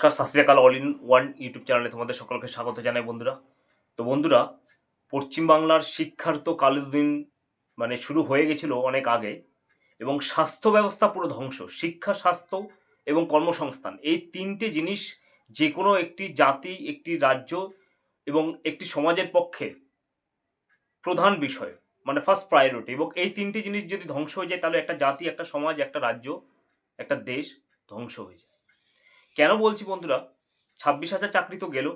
নমস্কার সত all in One YouTube চ্যানেলে তোমাদের সকলকে স্বাগত জানাই বন্ধুরা। তো বন্ধুরা, পশ্চিমবাংলার শিক্ষার তো কালদিন মানে শুরু হয়ে গেছিল অনেক আগে এবং স্বাস্থ্য ব্যবস্থা পুরো ধ্বংস, শিক্ষা, স্বাস্থ্য এবং কর্মসংস্থান, এই তিনটে জিনিস যে কোনো একটি জাতি, একটি রাজ্য এবং একটি সমাজের পক্ষে প্রধান বিষয় মানে ফার্স্ট প্রায়োরিটি এবং এই তিনটে জিনিস যদি ধ্বংস হয়ে যায়, তাহলে একটা জাতি, একটা সমাজ, একটা রাজ্য, একটা দেশ ধ্বংস হয়ে যায়। কেন বলছি বন্ধুরা? ছাব্বিশ হাজার চাকরি তো গেল।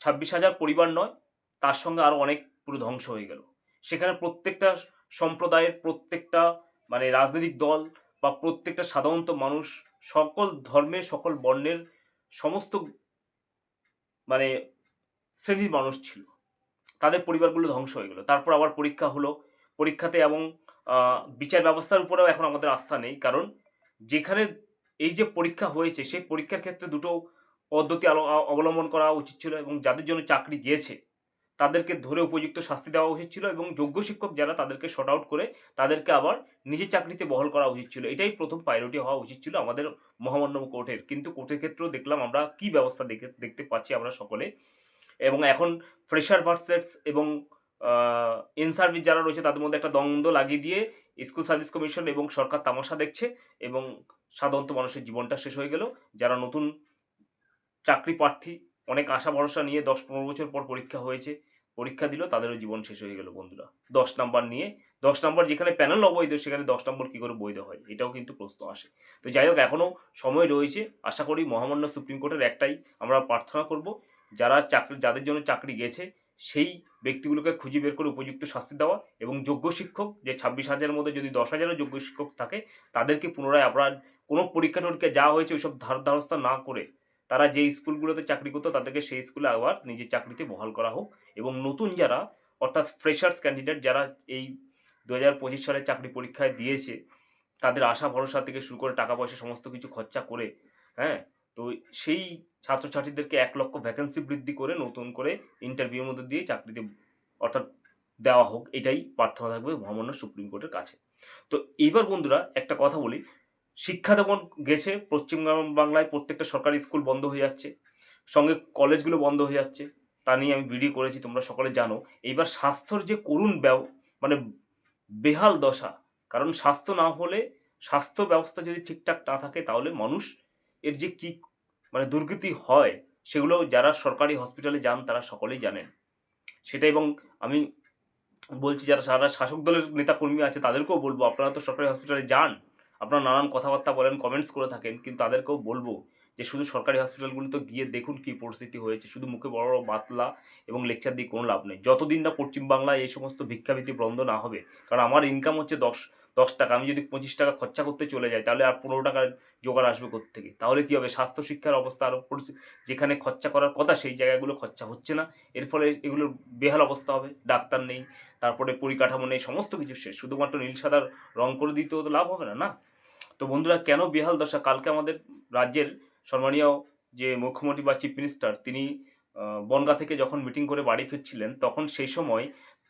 ছাব্বিশ হাজার পরিবার নয়, তার সঙ্গে আরও অনেক পুরো ধ্বংস হয়ে গেল। সেখানে প্রত্যেকটা সম্প্রদায়ের প্রত্যেকটা মানে রাজনৈতিক দল বা প্রত্যেকটা সাধারণত মানুষ সকল ধর্মের, সকল বর্ণের সমস্ত মানে শ্রেণির মানুষ ছিল। তাদের পরিবারগুলো ধ্বংস হয়ে গেল। তারপর আবার পরীক্ষা হলো। পরীক্ষাতে এবং বিচার ব্যবস্থার উপরেও এখন আমাদের আস্থা নেই। কারণ যেখানে এই যে পরীক্ষা হয়েছে, সেই পরীক্ষার ক্ষেত্রে দুটো পদ্ধতি অবলম্বন করা উচিত ছিল এবং যাদের জন্য চাকরি গিয়েছে, তাদেরকে ধরে উপযুক্ত শাস্তি দেওয়া উচিত ছিল এবং যোগ্য শিক্ষক যারা তাদেরকে শর্ট আউট করে তাদেরকে আবার নিজের চাকরিতে বহল করা উচিত ছিল। এটাই প্রথম প্রায়োরিটি হওয়া উচিত ছিল আমাদের মহামান্য কোর্টের। কিন্তু কোর্টের ক্ষেত্রেও দেখলাম আমরা কি ব্যবস্থা দেখে, দেখতে পাচ্ছি আমরা সকলে। এবং এখন ফ্রেশার ভার্সেস এবং ইন সার্ভিস যারা রয়েছে তাদের মধ্যে একটা দ্বন্দ্ব লাগিয়ে দিয়ে স্কুল সার্ভিস কমিশন এবং সরকার তামাশা দেখছে এবং সাধারণত মানুষের জীবনটা শেষ হয়ে গেল। যারা নতুন চাকরি প্রার্থী, অনেক আশা ভরসা নিয়ে দশ পনেরো বছর পর পরীক্ষা হয়েছে, পরীক্ষা দিল, তাদেরও জীবন শেষ হয়ে গেল বন্ধুরা। দশ নাম্বার নিয়ে, দশ নাম্বার যেখানে প্যানেল অবৈধ, সেখানে দশ নম্বর কী করে বৈধ হয়, এটাও কিন্তু প্রশ্ন আসে। তো যাই হোক এখনও সময় রয়েছে। আশা করি মহামান্য সুপ্রিম কোর্টের একটাই আমরা প্রার্থনা করব, যারা চাকরি, যাদের জন্য চাকরি গেছে, সেই ব্যক্তিগুলোকে খুঁজে বের করে উপযুক্ত শাস্তি দেওয়া এবং যোগ্য শিক্ষক, যে ছাব্বিশ হাজারের মধ্যে যদি দশ হাজারও যোগ্য শিক্ষক থাকে, তাদেরকে পুনরায় আবার কোনো পরীক্ষা টরীক্ষা যা হয়েছে ওইসব ধার ধারস্থা না করে তারা যে স্কুলগুলোতে চাকরি করতো তাদেরকে সেই স্কুলে আবার নিজের চাকরিতে বহাল করা হোক এবং নতুন যারা, অর্থাৎ ফ্রেশার্স ক্যান্ডিডেট যারা এই দু হাজার পঁচিশ সালে চাকরি পরীক্ষায় দিয়েছে, তাদের আশা ভরসা থেকে শুরু করে টাকা পয়সা সমস্ত কিছু খরচা করে হ্যাঁ? তো সেই ছাত্রছাত্রীদেরকে এক লক্ষ ভ্যাকেন্সি বৃদ্ধি করে নতুন করে ইন্টারভিউর মধ্যে দিয়ে চাকরিতে অর্থাৎ দেওয়া হোক, এটাই প্রার্থনা থাকবে মহামান্য সুপ্রিম কোর্টের কাছে। তো এইবার বন্ধুরা একটা কথা বলি শিক্ষা যেমন গেছে পশ্চিম বাংলায় প্রত্যেকটা সরকারি স্কুল বন্ধ হয়ে যাচ্ছে, সঙ্গে কলেজগুলো বন্ধ হয়ে যাচ্ছে, তা নিয়ে আমি ভিডিও করেছি, তোমরা সকলে জানো। এইবার স্বাস্থ্যর যে করুণ ব্যব মানে বেহাল দশা, কারণ স্বাস্থ্য না হলে স্বাস্থ্য ব্যবস্থা যদি ঠিকঠাক না থাকে, তাহলে মানুষ এর যে কি মানে দুর্গতি হয়, সেগুলো যারা সরকারি হসপিটালে যান, তারা সকলেই জানেন। সেটা এবং আমি বলছি, যারা সারা শাসক দলের নেতাকর্মী আছে, তাদেরকেও বলব, আপনারা তো সরকারি হসপিটালে যান আপনারা নানান কথাবার্তা বলেন কমেন্টস করে থাকেন কিন্তু তাদেরকেও বলব যে শুধু সরকারি হসপিটালগুলোতে গিয়ে দেখুন কি পরিস্থিতি হয়েছে, শুধু মুখে বড় বড় বাতলা এবং লেকচার দিয়ে কোনো লাভ নেই। যতদিন না পশ্চিমবাংলায় এই সমস্ত ভিক্ষাবৃত্তি বন্ধ না হবে, কারণ আমার ইনকাম হচ্ছে দশ দশ টাকা, আমি যদি পঁচিশ টাকা খরচা করতে চলে যাই, তাহলে আর পনেরো টাকার জোগাড় আসবে থেকে তাহলে কী হবে? স্বাস্থ্য শিক্ষার অবস্থা আরও পরিস্থিতি যেখানে খরচা করার কথা সেই জায়গাগুলো খরচা হচ্ছে না। এর ফলে এগুলোর বেহাল অবস্থা হবে, ডাক্তার নেই, তারপরে পরিকাঠামো নেই, সমস্ত কিছু শেষ। শুধুমাত্র নীল সাদার রং করে দিতেও তো লাভ হবে না না? তো বন্ধুরা, কেন বেহাল দশা? কালকে আমাদের রাজ্যের সম্মানীয় যে মুখ্যমন্ত্রী বা চিফ মিনিস্টার, তিনি বনগা থেকে যখন মিটিং করে বাড়ি ফিরছিলেন, তখন সেই সময়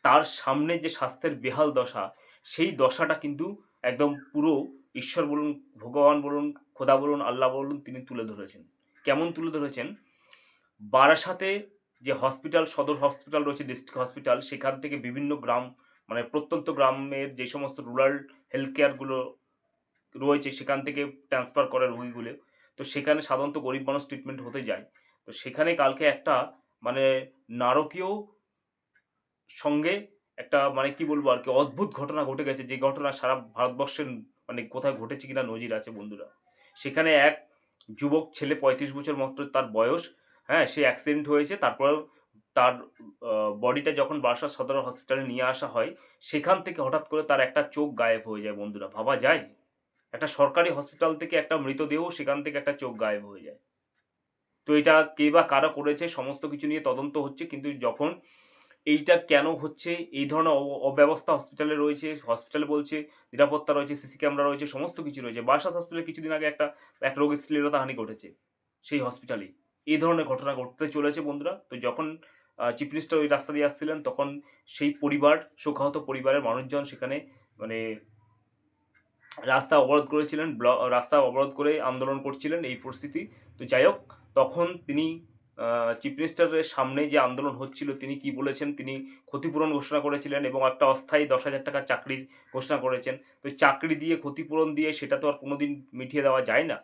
তার সামনে যে স্বাস্থ্যের বেহাল দশা, সেই দশাটা কিন্তু একদম পুরো ঈশ্বর বলুন, ভগবান বলুন, খোদা বলুন, আল্লাহ বলুন, তিনি তুলে ধরেছেন। কেমন তুলে ধরেছেন? বারাসাতে যে হসপিটাল, সদর হসপিটাল রয়েছে, ডিস্ট্রিক্ট হসপিটাল, সেখান থেকে বিভিন্ন গ্রাম মানে প্রত্যন্ত গ্রামের যে সমস্ত রুরাল হেলথ কেয়ারগুলো রয়েছে, সেখান থেকে ট্রান্সফার করে রোগীগুলো। তো সেখানে সাধারণত গরিব মানুষ ট্রিটমেন্ট হতে যায়। তো সেখানে কালকে একটা মানে নারকীয় সঙ্গে একটা মানে কি বলব আর কি অদ্ভুত ঘটনা ঘটে গেছে। যে ঘটনা সারা ভারতবর্ষের মানে কোথায় ঘটেছে কিনা নজির আছে বন্ধুরা। সেখানে এক যুবক ছেলে পঁয়ত্রিশ বছর মাত্র তার বয়স হ্যাঁ সে অ্যাক্সিডেন্ট হয়েছে। তারপর তার বডিটা যখন বারাসাত সদর হসপিটালে নিয়ে আসা হয়, সেখান থেকে হঠাৎ করে তার একটা চোখ গায়েব হয়ে যায় বন্ধুরা। ভাবা যায়? একটা সরকারি হসপিটাল থেকে একটা মৃতদেহ, সেখান থেকে একটা চোখ গায়েব হয়ে যায়। তো এটা কে বা কারা করেছে, সমস্ত কিছু নিয়ে তদন্ত হচ্ছে, কিন্তু যখন এইটা কেন হচ্ছে, এই ধরনের অব্যবস্থা হসপিটালে রয়েছে হসপিটালে বলছে, নিরাপত্তা রয়েছে সিসি ক্যামেরা রয়েছে, সমস্ত কিছু রয়েছে। বারাসাত হসপিটালে কিছুদিন আগে একটা, এক রোগীর শ্লীলতা হানি ঘটেছে, সেই হসপিটালেই এই। ধরনের ঘটনা ঘটতে চলেছে বন্ধুরা। তো যখন চিফ মিনিস্টার ওই রাস্তা দিয়ে আসছিলেন, তখন সেই পরিবার, শোকাহত পরিবারের মানুষজন সেখানে মানে রাস্তা অবরোধ করেছিলেন রাস্তা অবরোধ করে আন্দোলন করছিলেন এই পরিস্থিতি। তো যাই হোক, তখন তিনি চিফ মিনিস্টারের সামনে যে আন্দোলন হচ্ছিল, তিনি কি বলেছেন? তিনি ক্ষতিপূরণ ঘোষণা করেছিলেন এবং একটা অস্থায়ী দশ হাজার টাকার চাকরির ঘোষণা করেছেন। তো চাকরি দিয়ে, ক্ষতিপূরণ দিয়ে সেটা তো আর কোনোদিন মিটিয়ে দেওয়া যায় না।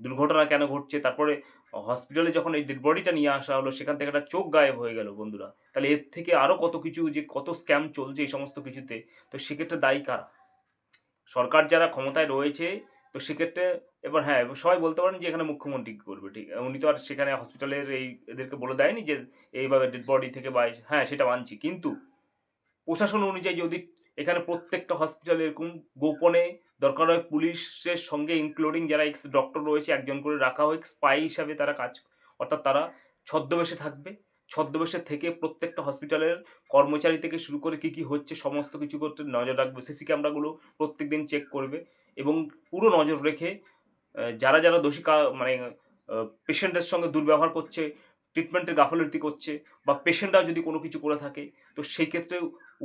দুর্ঘটনা কেন ঘটছে? তারপরে হসপিটালে যখন এই ডেড বডিটা নিয়ে আসা হলো, সেখান থেকে একটা চোখ গায়েব হয়ে গেল বন্ধুরা। তাহলে এর থেকে আরও কত কিছু যে কত স্ক্যাম চলছে এই সমস্ত কিছুতে, তো সেক্ষেত্রে দায়ী কারা? সরকার যারা ক্ষমতায় রয়েছে, তো সেক্ষেত্রে এবার হ্যাঁ সবাই বলতে পারেন যে এখানে মুখ্যমন্ত্রী কী করবে, ঠিক? উনি তো আর সেখানে হসপিটালের এই এদেরকে বলে দেয়নি যে এইভাবে ডেড বডি থেকে বা হ্যাঁ সেটা মানছি। কিন্তু প্রশাসন অনুযায়ী যদি এখানে প্রত্যেকটা হসপিটালে এরকম গোপনে দরকার হয় পুলিশের সঙ্গে ইনক্লুডিং যারা এক্স ডক্টর রয়েছে, একজন করে রাখা হয় স্পাই হিসাবে তারা কাজ, অর্থাৎ তারা ছদ্মবেশে থাকবে। ছদ্মবেশে থেকে প্রত্যেকটা হসপিটালের কর্মচারী থেকে শুরু করে কী কী হচ্ছে, সমস্ত কিছু করতে নজর রাখবে। সিসি ক্যামেরাগুলো প্রত্যেক দিন চেক করবে এবং পুরো নজর রেখে যারা যারা দোষী মানে পেশেন্টের সঙ্গে দুর্ব্যবহার করছে ট্রিটমেন্টের গাফলতি করছে বা পেশেন্টরা যদি কোনো কিছু করে থাকে, তো সেই ক্ষেত্রে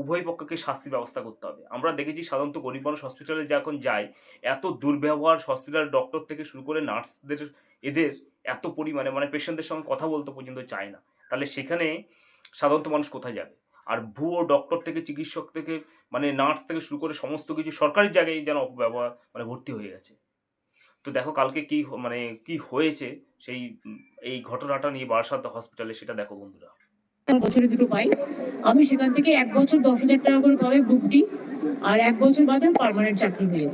উভয় পক্ষকে শাস্তি ব্যবস্থা করতে হবে। আমরা দেখেছি সাধারণত গরিব মানুষ হসপিটালে যখন যায়, এত দুর্ব্যবহার হসপিটাল ডক্টর থেকে শুরু করে নার্সদের, এদের এত পরিমাণে মানে পেশেন্টদের সঙ্গে কথা বলতে পর্যন্ত চায় না। তাহলে সেখানে সাধারণত মানুষ কোথায় যাবে? আর ভুয়ো ডক্টর থেকে চিকিৎসক থেকে মানে নার্স থেকে শুরু করে সমস্ত কিছু সরকারি জায়গায় যেন অপব্যবহার মানে ভর্তি হয়ে গেছে। তো দেখো কালকে কি মানে কি হয়েছে সেই এই ঘটনাটা নিয়ে বারাসাত হসপিটালে সেটা দেখো বন্ধুরা। বছরে দুটো পাই। আমি সেখান থেকে এক বছর দশ হাজার টাকা করে পাবে গ্রুপ ডি আর এক বছর বাদে পার্মানেন্ট চাকরি হয়ে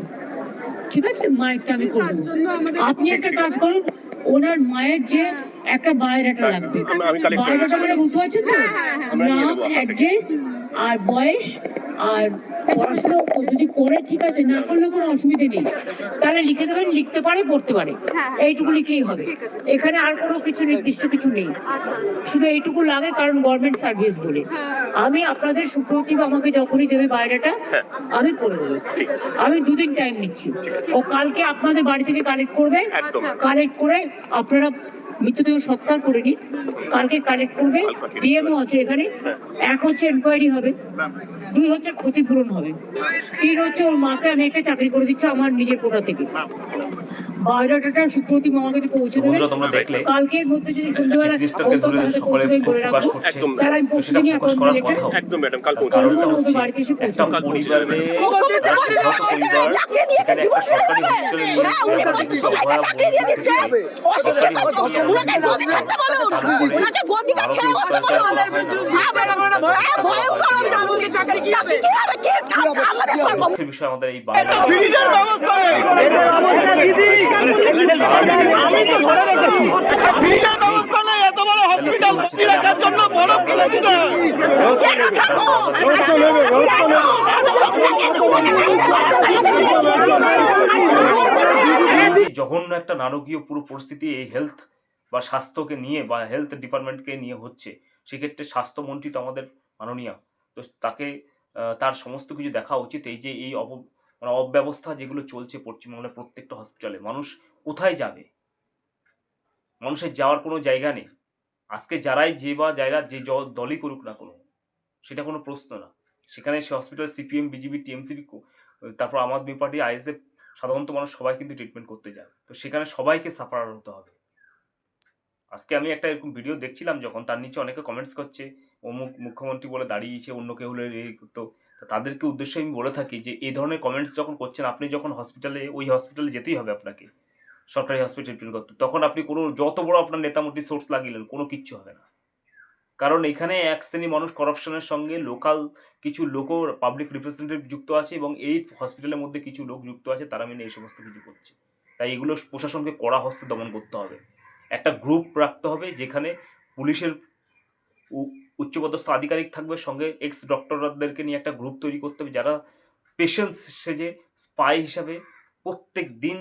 ঠিক আছে? মায়েরটা আমি করে দেবো আপনি একটা কাজ করুন ওনার মায়ের যে একটা বায়োডাটা লাগবে। আমি collect বায়োডাটা মানে বুঝতে পারছেন তো? নাম অ্যাড্রেস আর বয়স আর পড়াশোনা যদি করে ঠিক আছে না করলে কোনো অসুবিধে নেই। তাহলে লিখে দেবেন লিখতে পারে পড়তে পারে। এইটুকু লিখেই হবে। এখানে আর কোনো কিছু নির্দিষ্ট কিছু নেই। শুধু এইটুকু লাগে কারণ গভর্নমেন্ট সার্ভিস বলে। আমি আপনাদের সুপ্রতিভ আমাকে যখনই দেবে বাইরেটা আমি করে দেবো। আমি দুদিন টাইম নিচ্ছি। ও কালকে আপনাদের বাড়ি থেকে কালেক্ট করবে। কালেক্ট করে আপনারা মৃতদেহ সৎকার করে নিন। কালকে কালেক্ট করবে ডিএমও আছে এখানে। এক হচ্ছে এনকোয়ারি হবে দুই হচ্ছে ক্ষতিপূরণ হবে। তিন হচ্ছে ওর মাকে আমি একটা চাকরি করে দিচ্ছি আমার নিজের কোটা থেকে। বায়োডাটাটা আমার কাছে পৌঁছে দেবে। বন্ধুরা তোমরা দেখলে কালকের মধ্যে যদি সন্ধ্যাবেলা তাহলে আমি পৌঁছে দিই একদম ম্যাডাম কাল পৌঁছে বাড়িতে এসে আমাদের এই ব্যবস্থা। নেই এত বড় হসপিটাল রাখার জন্য কিনে দিতে জঘন্য একটা নারকীয় পুরো পরিস্থিতি এই হেলথ বা স্বাস্থ্যকে নিয়ে বা হেলথ ডিপার্টমেন্টকে নিয়ে হচ্ছে, সেক্ষেত্রে স্বাস্থ্যমন্ত্রী তো আমাদের মাননীয়। তো তাকে তার সমস্ত কিছু দেখা উচিত। এই যে এই অপ মানে অব্যবস্থা যেগুলো চলছে পশ্চিমবাংলার প্রত্যেকটা হসপিটালে মানুষ কোথায় যাবে? মানুষের যাওয়ার কোনো জায়গা নেই। আজকে যারাই যে বা জায়গা যে দলই করুক না কোনো, সেটা কোনো প্রশ্ন না। সেখানে সে হসপিটাল সিপিএম বিজেপি টিএমসিপি তারপর আম আদমি পার্টি আইএসএফ সাধারণত মানুষ সবাই কিন্তু ট্রিটমেন্ট করতে যায়। তো সেখানে সবাইকে সাফার হতে হবে। আজকে আমি একটা এরকম ভিডিও দেখছিলাম যখন তার নিচে অনেকে কমেন্টস করছে অমুক মুখ্যমন্ত্রী বলে দাঁড়িয়েছে, অন্য কেউ হলে এই করতো। তাদেরকে উদ্দেশ্যে আমি বলে থাকি যে, এই ধরনের কমেন্টস যখন করছেন, আপনি যখন হসপিটালে ওই হসপিটালে যেতেই হবে আপনাকে। সরকারি হসপিটাল ট্রিটমেন্ট করতে। তখন আপনি কোনো, যত বড় আপনার নেতামন্ত্রী সোর্স লাগিলেন, কোনো কিচ্ছু হবে না। কারণ এখানে এক শ্রেণি মানুষ করাপশনের সঙ্গে লোকাল কিছু লোকও পাবলিক রিপ্রেজেন্টেটিভ যুক্ত আছে এবং এই হসপিটালের মধ্যে কিছু লোক যুক্ত আছে, তারা মিলে এই সমস্ত কিছু করছে। তাই এগুলো প্রশাসনকে কড়া হস্তে দমন করতে হবে। একটা গ্রুপ রাখতে হবে যেখানে পুলিশের উচ্চপদস্থ আধিকারিক থাকবে, সঙ্গে এক্স ডক্টরদেরকে নিয়ে একটা গ্রুপ তৈরি করতে হবে, যারা পেশেন্টস সেজে স্পাই হিসাবে প্রত্যেক দিন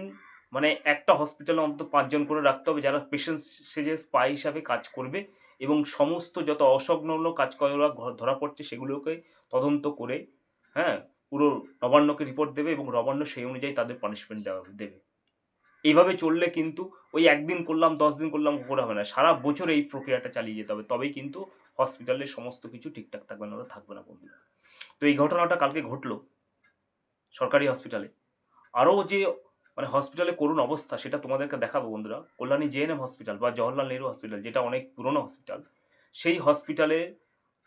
মানে একটা হসপিটালে অন্তত পাঁচজন করে রাখতে হবে, যারা পেশেন্ট সেজে স্পাই হিসাবে কাজ করবে এবং সমস্ত যত অসংলগ্ন কাজ করা ধরা পড়ছে সেগুলোকে তদন্ত করে হ্যাঁ পুরো নবান্নকে রিপোর্ট দেবে এবং নবান্ন সেই অনুযায়ী তাদের পানিশমেন্ট দেওয়া, দেবে। এইভাবে চললে কিন্তু ওই একদিন করলাম, দশ দিন করলাম করে হবে না। সারা বছর এই প্রক্রিয়াটা চালিয়ে যেতে হবে। তবেই কিন্তু হসপিটালের সমস্ত কিছু ঠিকঠাক থাকবে না ওরা থাকবে না বন্ধুরা। তো এই ঘটনাটা কালকে ঘটলো সরকারি হসপিটালে আরও যে মানে হসপিটালে করুণ অবস্থা, সেটা তোমাদেরকে দেখাবো বন্ধুরা। কল্যাণী জেএনএম হসপিটাল বা জওহরলাল নেহরু হসপিটাল যেটা অনেক পুরনো হসপিটাল সেই হসপিটালে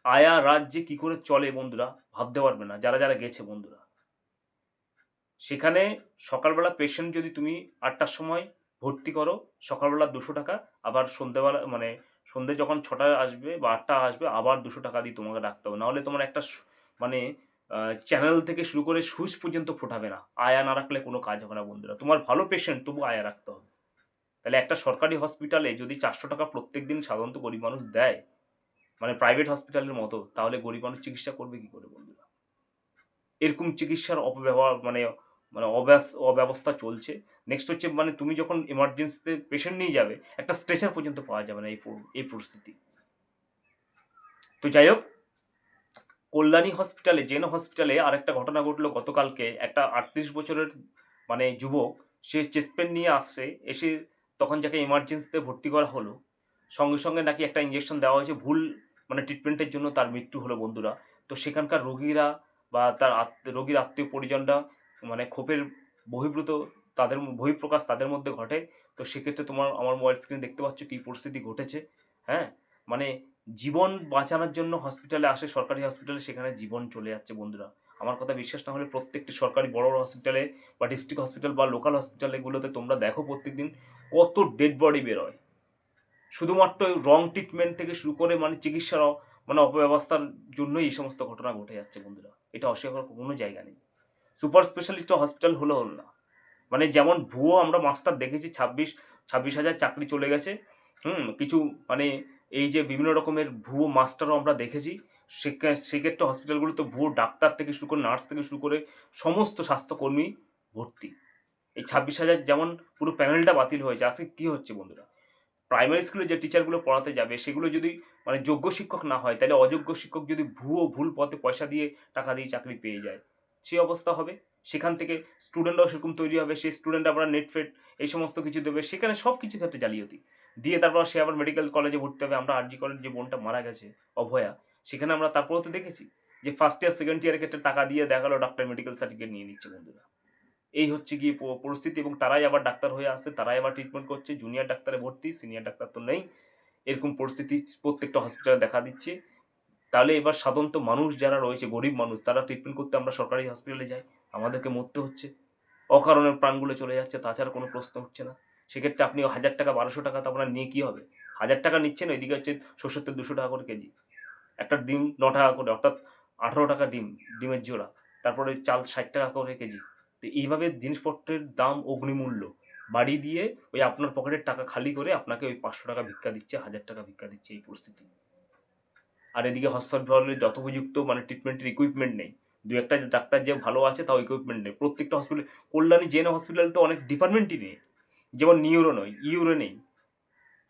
আয়া রাজ্যে কি করে চলে বন্ধুরা, ভাবতে পারবে না, যারা যারা গেছে বন্ধুরা। সেখানে সকালবেলা পেশেন্ট যদি তুমি আটটার সময় ভর্তি করো, সকালবেলা দুশো টাকা, আবার সন্ধ্যেবেলা মানে সন্ধ্যে যখন ছটায় আসবে বা আটটা আসবে, আবার দুশো টাকা দিয়ে তোমাকে রাখতে হবে। নাহলে তোমার একটা মানে চ্যানেল থেকে শুরু করে সুইচ পর্যন্ত ফোটাবে না। আয়া না রাখলে কোনো কাজ হবে না বন্ধুরা। তোমার ভালো পেশেন্ট তবু আয়া রাখতে হবে। তাহলে একটা সরকারি হসপিটালে যদি চারশো টাকা প্রত্যেক দিন সাধারণত গরিব মানুষ দেয় মানে প্রাইভেট হসপিটালের মতো, তাহলে গরিব মানুষ চিকিৎসা করবে কি করে বন্ধুরা? এরকম চিকিৎসার অপব্যবহার মানে মানে অব্যাস- অব্যবস্থা চলছে। নেক্সট হচ্ছে মানে তুমি যখন এমার্জেন্সিতে পেশেন্ট নিয়ে যাবে, একটা স্ট্রেচার পর্যন্ত পাওয়া যাবে না এই এই পরিস্থিতি। তো যাই হোক, কল্যাণী হসপিটালে জেন হসপিটালে আরেকটা ঘটনা ঘটলো গতকালকে। একটা আটত্রিশ বছরের মানে যুবক, সে চেস্ট পেন নিয়ে আসছে, এসে তখন যাকে এমার্জেন্সিতে ভর্তি করা হলো, সঙ্গে সঙ্গে নাকি একটা ইঞ্জেকশন দেওয়া হয়েছে। ভুল মানে ট্রিটমেন্টের জন্য তার মৃত্যু হলো বন্ধুরা। তো সেখানকার রোগীরা বা তার আত্ম- রোগীর আত্মীয় পরিজনরা মানে ক্ষোভের বহির্ভূত তাদের বহিঃপ্রকাশ তাদের মধ্যে ঘটে। তো সেক্ষেত্রে তোমার, আমার মোবাইল স্ক্রিনে দেখতে পাচ্ছ কী পরিস্থিতি ঘটেছে। হ্যাঁ? মানে জীবন বাঁচানোর জন্য হসপিটালে আসে, সরকারি হসপিটালে সেখানে জীবন চলে যাচ্ছে বন্ধুরা। আমার কথা বিশ্বাস না হলে প্রত্যেকটি সরকারি বড় বড় হসপিটালে বা ডিস্ট্রিক্ট হসপিটাল বা লোকাল হসপিটালগুলোতে তোমরা দেখো প্রত্যেকদিন কত ডেড বডি বেরোয়। শুধুমাত্র রং ট্রিটমেন্ট থেকে শুরু করে মানে চিকিৎসার মানে অপব্যবস্থার জন্যই এই সমস্ত ঘটনা ঘটে যাচ্ছে বন্ধুরা। এটা অস্বীকার কোনো জায়গা নেই। সুপার স্পেশালিস্ট হসপিটাল হলো হলো না। মানে যেমন ভুয়ো আমরা মাস্টার দেখেছি, ছাব্বিশ ছাব্বিশ হাজার চাকরি চলে গেছে। হুম, কিছু মানে এই যে বিভিন্ন রকমের ভুয়ো মাস্টারও আমরা দেখেছি। সেক্ষে- সেক্ষেত্রে হসপিটালগুলোতে ভুয়ো ডাক্তার থেকে শুরু করে নার্স থেকে শুরু করে সমস্ত স্বাস্থ্যকর্মী ভর্তি। এই ছাব্বিশ হাজার যেমন পুরো প্যানেলটা বাতিল হয়েছে, আজকে কী হচ্ছে বন্ধুরা? প্রাইমারি স্কুলে যে টিচারগুলো পড়াতে যাবে, সেগুলো যদি মানে যোগ্য শিক্ষক না হয়, তাহলে অযোগ্য শিক্ষক যদি ভুয়ো ভুল পথে পয়সা দিয়ে টাকা দিয়ে চাকরি পেয়ে যায়। সেই অবস্থা হবে। সেখান থেকে স্টুডেন্টরাও সেরকম তৈরি হবে, সেই স্টুডেন্ট আবার নেট ফেট এই সমস্ত কিছু দেবে, সেখানে সব কিছু ক্ষেত্রে জালিয়াতি। দিয়ে তারপর সে আবার মেডিকেল কলেজে ভর্তি হবে। আমরা আরজি কলেজ যে বোনটা মারা গেছে, অভয়া, সেখানে আমরা তারপরেও তো দেখেছি যে ফার্স্ট ইয়ার সেকেন্ড ইয়ারের ক্ষেত্রে টাকা দিয়ে দেখাল ডাক্তার মেডিকেল সার্টিফিকেট নিয়ে নিচ্ছে বন্ধুরা। এই হচ্ছে গিয়ে পরিস্থিতি এবং তারাই আবার ডাক্তার হয়ে আসছে, তারাই আবার ট্রিটমেন্ট করছে। জুনিয়র ডাক্তারে ভর্তি সিনিয়র ডাক্তার তো নেই। এরকম পরিস্থিতি প্রত্যেকটা হসপিটালে দেখা দিচ্ছে। তাহলে এবার সাধারণত মানুষ যারা রয়েছে, গরিব মানুষ, তারা ট্রিটমেন্ট করতে আমরা সরকারি হসপিটালে যাই। আমাদেরকে মরতে হচ্ছে। অকারণের প্রাণগুলো চলে যাচ্ছে, তাছাড়া কোনো প্রশ্ন হচ্ছে না। সেক্ষেত্রে আপনি হাজার টাকা, বারোশো টাকা তো আপনার নিয়ে কী হবে? হাজার টাকা নিচ্ছেন, ওইদিকে হচ্ছে সর্ষের দুশো টাকা করে কেজি। একটা ডিম ন টাকা করে, অর্থাৎ আঠারো টাকা ডিম, ডিমের জোড়া। তারপরে চাল ষাট টাকা করে কেজি। তো এইভাবে জিনিসপত্রের দাম, অগ্নিমূল্য বাড়ি দিয়ে ওই আপনার পকেটের টাকা খালি করে আপনাকে ওই পাঁচশো টাকা ভিক্ষা দিচ্ছে, হাজার টাকা ভিক্ষা দিচ্ছে এই পরিস্থিতি। আর এদিকে হসপিটালের যথোপযুক্ত মানে ট্রিটমেন্টের ইকুইপমেন্ট নেই। দু একটা ডাক্তার যে ভালো আছে, তাও ইকুইপমেন্ট নেই। প্রত্যেকটা হসপিটাল কল্যাণী জেন হসপিটাল তো অনেক ডিপার্টমেন্টই নেই। যেমন নিউরো নয় ইউরো নেই।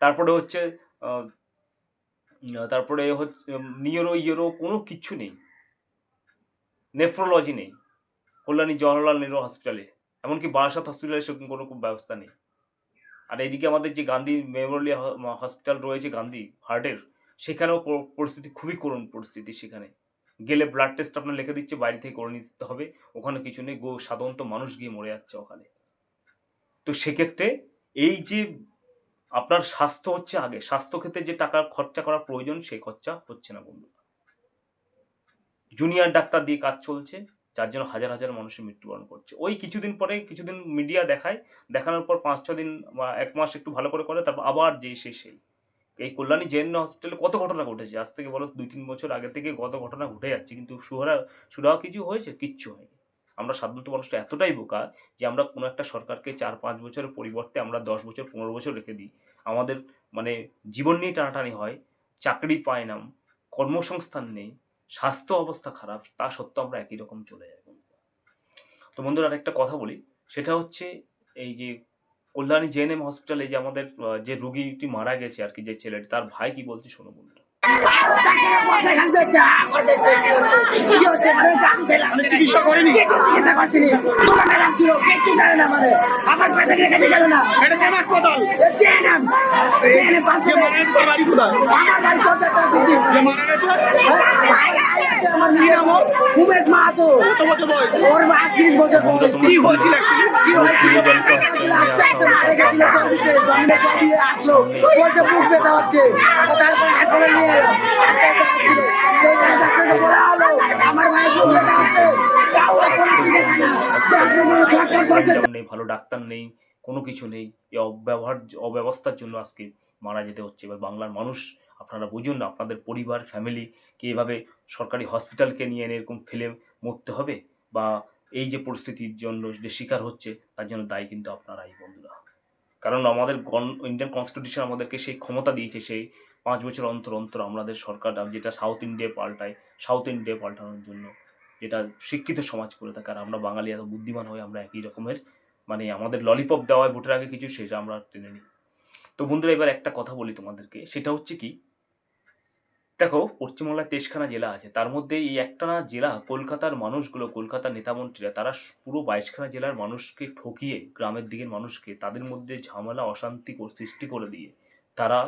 তারপরে হচ্ছে তারপরে হচ্ছে নিউরো ইউরো কোনো কিচ্ছু নেই। নেফ্রোলজি নেই। কল্যাণী জওহরলাল নেহরু হসপিটালে এমনকি বারাসাত হসপিটালে সেরকম কোনো ব্যবস্থা নেই। আর এইদিকে আমাদের যে গান্ধী মেমোরিয়াল হসপিটাল রয়েছে, গান্ধী হার্টের সেখানেও পরিস্থিতি খুবই করুণ পরিস্থিতি সেখানে। গেলে ব্লাড টেস্ট আপনার লিখে দিচ্ছে বাইরে থেকে করে নিতে হবে, ওখানে কিছু নেই, গো সাধারণত মানুষ গিয়ে মরে যাচ্ছে ওখানে। তো সেক্ষেত্রে এই যে আপনার স্বাস্থ্য হচ্ছে আগে স্বাস্থ্য ক্ষেত্রে যে টাকা খরচা করা প্রয়োজন, সেই খরচা হচ্ছে না বন্ধু। জুনিয়র ডাক্তার দিয়ে কাজ চলছে, যার জন্য হাজার হাজার মানুষের মৃত্যুবরণ করছে। ওই কিছুদিন পরে কিছুদিন মিডিয়া দেখায়, দেখানোর পর পাঁচ ছ দিন বা এক মাস একটু ভালো করে করে, তারপর আবার যে সে সেই। এই কল্যাণী জেন হসপিটালে কত ঘটনা ঘটেছে? আজ থেকে বলো দুই, তিন বছর আগে থেকে কত ঘটনা ঘটে যাচ্ছে, কিন্তু সুহরা, সুরাও কিছু হয়েছে? কিচ্ছু হয়নি। আমরা সাধারণত মানুষটা এতটাই বোকা যে আমরা কোনো একটা সরকারকে চার, পাঁচ বছরের পরিবর্তে আমরা দশ বছর, পনেরো বছর রেখে দিই। আমাদের মানে জীবন নিয়ে টানাটানি হয়, চাকরি পায় না, কর্মসংস্থান নেই, স্বাস্থ্য অবস্থা খারাপ, তা সত্ত্বেও আমরা একই রকম চলে যাই। তো বন্ধুরা আরেকটা কথা বলি, সেটা হচ্ছে এই যে কল্যাণী জেএনএম হসপিটালে যে আমাদের যে রুগীটি মারা গেছে আর কি, যে ছেলেটি, তার ভাই কি বলছে শোনো বন্ধুরা। চিকিৎসা করেনি এটা কোন হাসপাতাল যে মারা গেছে তার বাড়ি কোথায় যে মারা গেছে কি নাম ওর? কত বছর বয়স বন্ধুরা তোমরা কি। হয়েছিল? ওই প্রিয়জনকে হসপিটালে নিয়ে নেই, ভালো ডাক্তার নেই, কোনো কিছু নেই। এই অব্যবহার, অব্যবস্থার জন্য আজকে মারা যেতে হচ্ছে। এবার বাংলার মানুষ, আপনারা বুঝুন না আপনাদের পরিবার ফ্যামিলিকে এভাবে সরকারি হসপিটালকে নিয়ে এনে এরকম ফেলে মরতে হবে? বা এই যে পরিস্থিতির জন্য যে শিকার হচ্ছে, তার জন্য দায়ী কিন্তু আপনারাই বন্ধুরা। কারণ আমাদের গণ ইন্ডিয়ান কনস্টিটিউশন আমাদেরকে সেই ক্ষমতা দিয়েছে, সেই পাঁচ বছর অন্তর অন্তর আমাদের সরকার যেটা সাউথ ইন্ডিয়া পাল্টায় সাউথ ইন্ডিয়া পাল্টানোর জন্য। যেটা শিক্ষিত সমাজ করে থাকে। আর আমরা বাঙালি এত বুদ্ধিমান হয়ে আমরা একই রকমের মানে আমাদের ললিপপ দেওয়া হয় ভোটের আগে কিছু সেটা আমরা টেনে নিই। তো বন্ধুরা, এবার একটা কথা বলি তোমাদেরকে। সেটা হচ্ছে কি? দেখো পশ্চিমবাংলায় তেইশখানা জেলা আছে। তার মধ্যে এই একটানা জেলা কলকাতার মানুষগুলো, কলকাতার নেতামন্ত্রীরা, তারা পুরো বাইশখানা জেলার মানুষকে ঠকিয়ে, গ্রামের দিকের মানুষকে তাদের মধ্যে ঝামেলা, অশান্তি সৃষ্টি করে দিয়ে, তারা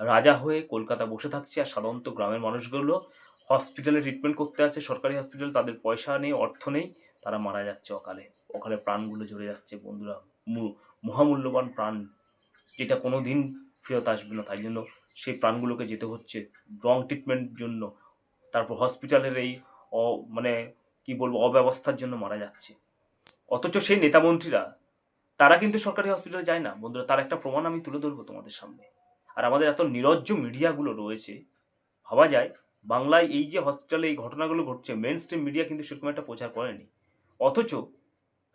রাজা হয়ে কলকাতা বসে থাকছে আর সাধারণত গ্রামের মানুষগুলো হসপিটালে ট্রিটমেন্ট করতে আছে সরকারি হসপিটাল তাদের পয়সা নেই, অর্থ নেই, তারা মারা যাচ্ছে অকালে। অকালে প্রাণগুলো ঝরে যাচ্ছে বন্ধুরা। মহামূল্যবান প্রাণ, যেটা কোনো দিন ফেরত আসবে না, তাই জন্য সেই প্রাণগুলোকে যেতে হচ্ছে রং ট্রিটমেন্ট জন্য। তারপর হসপিটালের এই অ মানে কি বলব, অব্যবস্থার জন্য মারা যাচ্ছে। অথচ সেই নেতামন্ত্রীরা, তারা কিন্তু সরকারি হসপিটালে যায় না। বন্ধুরা, তার একটা প্রমাণ আমি তুলে ধরবো তোমাদের সামনে। আর আমাদের এত নিরজ্জ মিডিয়াগুলো রয়েছে। ভাবা যায়, বাংলায় এই যে হসপিটালে এই ঘটনাগুলো ঘটছে মেন স্ট্রিম মিডিয়া কিন্তু সেরকম একটা প্রচার করেনি। অথচ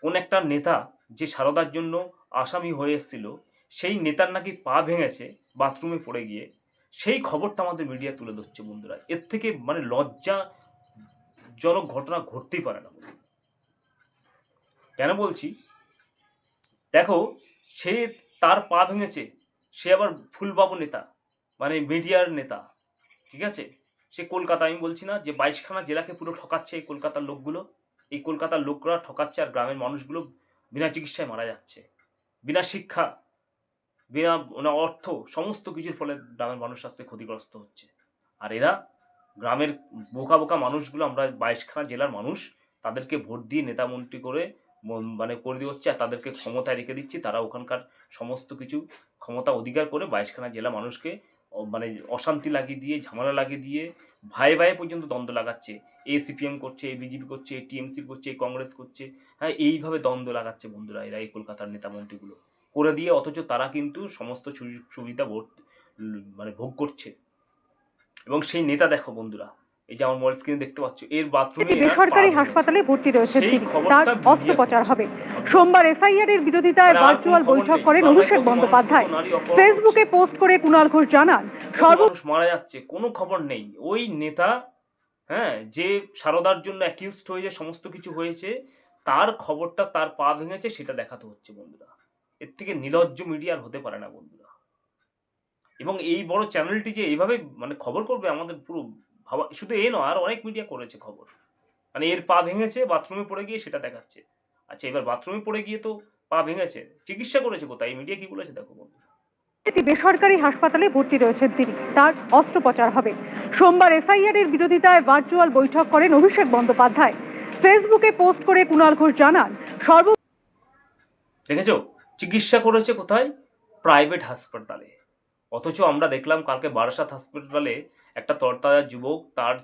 কোন একটা নেতা যে সারদার জন্য আসামি হয়ে এসেছিল, সেই নেতার নাকি পা ভেঙেছে বাথরুমে পড়ে গিয়ে। সেই খবরটা আমাদের মিডিয়া তুলে ধরছে বন্ধুরা। এর থেকে মানে লজ্জাজনক ঘটনা ঘটতেই পারে না। কেন বলছি? দেখো, সে তার পা ভেঙেছে সে আবার ফুলবাবু নেতা মানে মিডিয়ার নেতা, ঠিক আছে? সে কলকাতা, আমি বলছি না যে বাইশখানা জেলাকে পুরো ঠকাচ্ছে এই কলকাতার লোকগুলো। এই কলকাতার লোকরা ঠকাচ্ছে আর গ্রামের মানুষগুলো বিনা চিকিৎসায় মারা যাচ্ছে। বিনা শিক্ষা, বিনা মানে অর্থ, সমস্ত কিছুর ফলে গ্রামের মানুষ আস্তে ক্ষতিগ্রস্ত হচ্ছে। আর এরা গ্রামের বোকা বোকা মানুষগুলো, আমরা বাইশখানা জেলার মানুষ, তাদেরকে ভোট দিয়ে নেতা মন্ত্রী করে মন- করে দিয়ে হচ্ছে, আর তাদেরকে ক্ষমতায় রেখে দিচ্ছি। তারা ওখানকার সমস্ত কিছু ক্ষমতা অধিকার করে বাইশখানা জেলা মানুষকে মানে অশান্তি লাগিয়ে দিয়ে, ঝামেলা লাগিয়ে দিয়ে, ভাই ভাই পর্যন্ত দ্বন্দ্ব লাগাচ্ছে। এ সিপিএম করছে, এ বিজেপি করছে, এ টিএমসি করছে, এ কংগ্রেস করছে হ্যাঁ এইভাবে দ্বন্দ্ব লাগাচ্ছে বন্ধুরা এরা, এই কলকাতার নেতা মন্ত্রীগুলো। করে দিয়ে অথচ তারা কিন্তু সমস্ত সুযোগ সুবিধা মানে ভোগ করছে। এবং সেই নেতা দেখো বন্ধুরা এই যে আমার মোবাইল স্ক্রিনে দেখতে পাচ্ছ এর বাথরুমে বেসরকারি হাসপাতালে ভর্তি খবরটা তার অস্ত্রোপচার হবে। সোমবার এসআইআর এর বিরোধিতায় ভার্চুয়াল বৈঠক করেন অভিষেক বন্দ্যোপাধ্যায়। ফেসবুকে পোস্ট করে কুণাল ঘোষ জানান সর্ব মারা যাচ্ছে কোনো খবর নেই। ওই নেতা হ্যাঁ যে সারদার জন্য অ্যাকিউজড হয়ে যে সমস্ত কিছু হয়েছে তার খবরটা তার পা ভেঙেছে সেটা দেখাতে হচ্ছে বন্ধুরা। এর থেকে নির্লজ্জ মিডিয়ার হতে পারে না বন্ধুরা। এবং এই বড় চ্যানেলটি যে এইভাবে মানে খবর করবে আমাদের পুরো ভাবা শুধু এ নয় আর অনেক মিডিয়া করেছে খবর। মানে এর পা ভেঙেছে বাথরুমে পড়ে গিয়ে সেটা দেখাচ্ছে। আচ্ছা এবার বাথরুমে পড়ে গিয়ে তো পা ভেঙেছে চিকিৎসা করেছে কোথায়? এই মিডিয়া কি বলেছে দেখো একটি বেসরকারি হাসপাতালে ভর্তি রয়েছেন তিনি তার অস্ত্রোপচার হবে। সোমবার এসআইআর এর বিরোধিতায় ভার্চুয়াল বৈঠক করেন অভিষেক বন্দ্যোপাধ্যায়। ফেসবুকে পোস্ট করে কুণাল ঘোষ জানান সর্ব দেখেছ? চিকিৎসা করেছে কোথায়? প্রাইভেট হাসপাতালে। অথচ আমরা দেখলাম কালকে বারাসাত হাসপাতালে একটা তরতাজা যুবক তার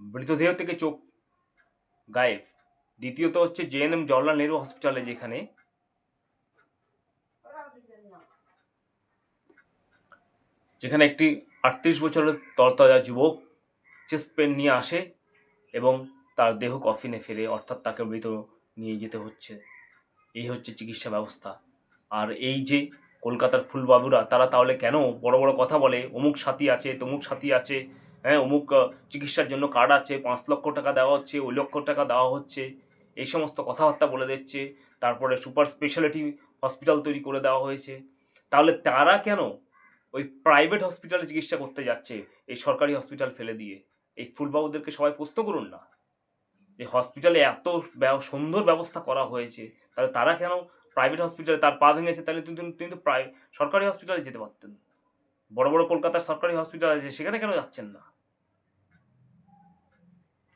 মৃতদেহ থেকে চোখ গায়েব। দ্বিতীয়ত হচ্ছে জেএনএম জওয়াহরলাল নেহরু হসপিটালে যেখানে। যেখানে একটি আটত্রিশ বছরের তরতাজা যুবক চেস্ট পেন নিয়ে আসে এবং তার দেহ কফিনে ফেরে অর্থাৎ তাকে মৃত নিয়ে যেতে হচ্ছে। এই হচ্ছে চিকিৎসা ব্যবস্থা। আর এই যে কলকাতার ফুলবাবুরা, তারা তাহলে কেন বড় বড় কথা বলে? অমুক সাথী আছে, তমুক সাথী আছে হ্যাঁ অমুক চিকিৎসার জন্য কার্ড আছে, পাঁচ লক্ষ টাকা দেওয়া হচ্ছে, ওই লক্ষ টাকা দেওয়া হচ্ছে, এই সমস্ত কথাবার্তা বলে দিচ্ছে, তারপরে সুপার স্পেশালিটি হসপিটাল তৈরি করে দেওয়া হয়েছে। তাহলে তারা কেন ওই প্রাইভেট হসপিটালে চিকিৎসা করতে যাচ্ছে, এই সরকারি হসপিটাল ফেলে দিয়ে? এই ফুলবাবুদেরকে সবাই প্রশ্ন করুন না। যে হসপিটালে এত সুন্দর ব্যবস্থা করা হয়েছে, তাহলে তারা কেন প্রাইভেট হসপিটালে তার পা ভেঙেছে, তাহলে কিন্তু কিন্তু প্রাই সরকারি হসপিটালে যেতে পারতেন। বড় বড় কলকাতার সরকারি হসপিটাল আছে, সেখানে কেন যাচ্ছেন না?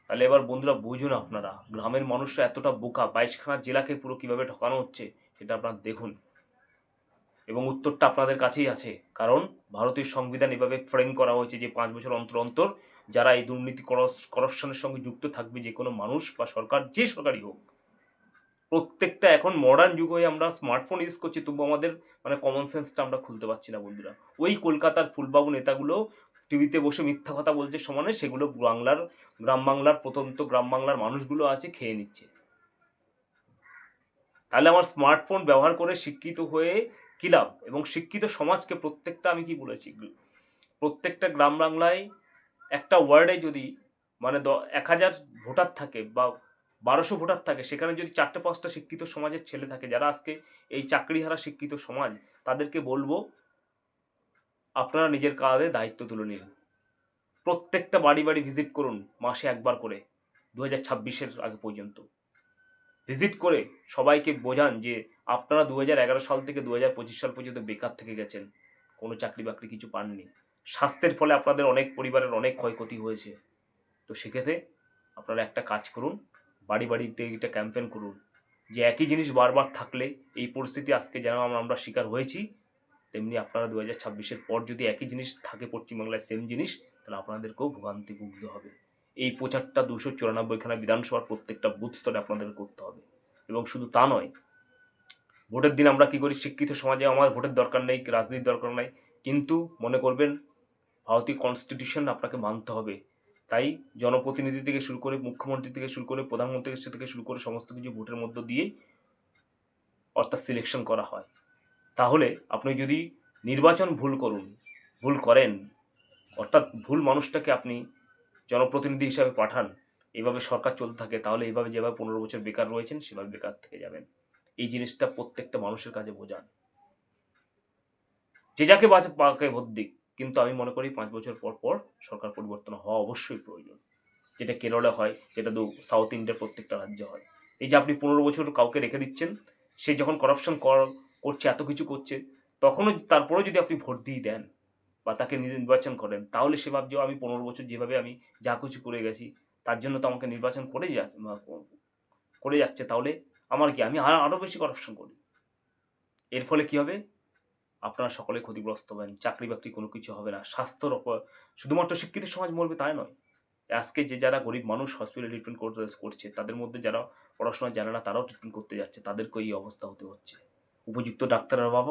তাহলে এবার বন্ধুরা বুঝুন আপনারা, গ্রামের মানুষরা এতটা বোকা, বাইশখানা জেলাকে পুরো কীভাবে ঠকানো হচ্ছে, সেটা আপনারা দেখুন। এবং উত্তরটা আপনাদের কাছেই আছে, কারণ ভারতীয় সংবিধান এভাবে ফ্রেম করা হয়েছে যে পাঁচ বছর অন্তর অন্তর যারা এই দুর্নীতি করপশনের সঙ্গে যুক্ত থাকবে, যে কোনো মানুষ বা সরকার, যে সরকারই হোক প্রত্যেকটা এখন মডার্ন যুগ হয়ে আমরা স্মার্টফোন ইউজ করছি তবু আমাদের মানে কমন সেন্সটা আমরা খুলতে পারছি না বন্ধুরা। ওই কলকাতার ফুলবাবু নেতাগুলো টিভিতে বসে মিথ্যা কথা বলছে সমানে, সেগুলো বাংলার, গ্রাম বাংলার, প্রত্যন্ত গ্রাম বাংলার মানুষগুলো আছে, খেয়ে নিচ্ছে। তাহলে আমার স্মার্টফোন ব্যবহার করে শিক্ষিত হয়ে কী লাভ? এবং শিক্ষিত সমাজকে প্রত্যেকটা আমি কি বলেছি? প্রত্যেকটা গ্রাম বাংলায় একটা ওয়ার্ডে যদি মানে দ, এক হাজার ভোটার থাকে বা বারোশো ভোটার থাকে, সেখানে যদি চারটে পাঁচটা শিক্ষিত সমাজের ছেলে থাকে, যারা আজকে এই চাকরিহারা শিক্ষিত সমাজ, তাদেরকে বলব, আপনারা নিজের কাঁধে দায়িত্ব তুলে নিন। প্রত্যেকটা বাড়ি বাড়ি ভিজিট করুন, মাসে একবার করে দু হাজার ছাব্বিশের আগে পর্যন্ত। ভিজিট করে সবাইকে বোঝান যে আপনারা দু এগারো সাল থেকে দু হাজার পঁচিশ সাল পর্যন্ত বেকার থেকে গেছেন, কোনো চাকরি বাকরি কিছু পাননি। স্বাস্থ্যের ফলে আপনাদের অনেক পরিবারের অনেক ক্ষয়ক্ষতি হয়েছে। তো সেক্ষেত্রে আপনারা একটা কাজ করুন বাড়ি বাড়িতে এটা ক্যাম্পেন করুন। যে একই জিনিস বারবার থাকলে এই পরিস্থিতি আজকে যেন আমরা শিকার হয়েছি, তেমনি আপনারা দু হাজার ছাব্বিশের পর যদি একই জিনিস থাকে পশ্চিমবাংলায় সেম জিনিস, তাহলে আপনাদেরকেও ভোগান্তি ভুগতে হবে। এই প্রচারটা দুশো চুরানব্বইখানা বিধানসভার প্রত্যেকটা বুথ স্তরে আপনাদের করতে হবে। এবং শুধু তা নয়, ভোটের দিন আমরা কী করি? শিক্ষিত সমাজে আমার ভোটের দরকার নেই, রাজনীতির দরকার নেই। কিন্তু মনে করবেন, ভারতীয় কনস্টিটিউশন আপনাকে মানতে হবে। তাই জনপ্রতিনিধি থেকে শুরু করে মুখ্যমন্ত্রী থেকে শুরু করে প্রধানমন্ত্রী থেকে শুরু করে সমস্ত কিছু ভোটের মধ্য দিয়ে অর্থাৎ সিলেকশন করা হয়। তাহলে আপনি যদি নির্বাচন ভুল করুন, ভুল করেন, অর্থাৎ ভুল মানুষটাকে আপনি জনপ্রতিনিধি হিসাবে পাঠান, এভাবে সরকার চলতে থাকে, তাহলে এইভাবে যেভাবে পনেরো বছর বেকার রয়েছেন, সেভাবে বেকার থেকে যাবেন। এই জিনিসটা প্রত্যেকটা মানুষের কাছে বোঝান যে যাকে বাঁচে পাকে ভোট দিক। কিন্তু আমি মনে করি পাঁচ বছর পর পর সরকার পরিবর্তন হওয়া অবশ্যই প্রয়োজন। যেটা কেরলে হয়, যেটা দু, সাউথ ইন্ডিয়ার প্রত্যেকটা রাজ্যে হয়। এই যে আপনি পনেরো বছর কাউকে রেখে দিচ্ছেন, সে যখন করাপশন করছে, এত কিছু করছে, তখনও তারপরেও যদি আপনি ভোট দিয়ে দেন বা তাকে নির্বাচন করেন, তাহলে সে ভাবছে, আমি পনেরো বছর যেভাবে আমি যা কিছু করে গেছি, তার জন্য তো আমাকে নির্বাচন করে যাচ্ছে করে যাচ্ছে, তাহলে আমার কি, আমি আর- আরও বেশি করাপশন করি? এর ফলে কি হবে? আপনারা সকলে ক্ষতিগ্রস্ত হবেন, চাকরি বাকরি কোনো কিছু হবে না, স্বাস্থ্যর শুধুমাত্র শিক্ষিত সমাজ মরবে তাই নয়। আজকে যে যারা গরিব মানুষ হসপিটালে ট্রিটমেন্ট করতে করছে, তাদের মধ্যে যারা পড়াশোনা জানে না, তারাও ট্রিটমেন্ট করতে যাচ্ছে তাদেরকেও এই অবস্থা হতে হচ্ছে। উপযুক্ত ডাক্তারের অভাব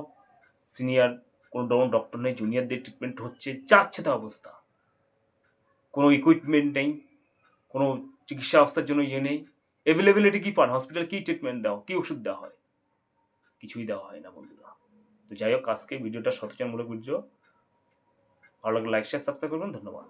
সিনিয়র কোনো ডন ডক্টর নেই জুনিয়রদের ট্রিটমেন্ট হচ্ছে, যাচ্ছে তা অবস্থা। কোনো ইকুইপমেন্ট নেই, কোনো চিকিৎসা ব্যবস্থার জন্য ইয়ে নেই। অ্যাভেলেবিলিটি কী পান? হসপিটাল কী ট্রিটমেন্ট দেওয়া, কী ওষুধ দেওয়া হয়? কিছুই দেওয়া হয় না বন্ধুরা তো যাই হোক আজকে ভিডিওটা সচেতনমূলক ভিডিও ভালো লাগলে লাইক শেয়ার সাবস্ক্রাইব করবেন। ধন্যবাদ।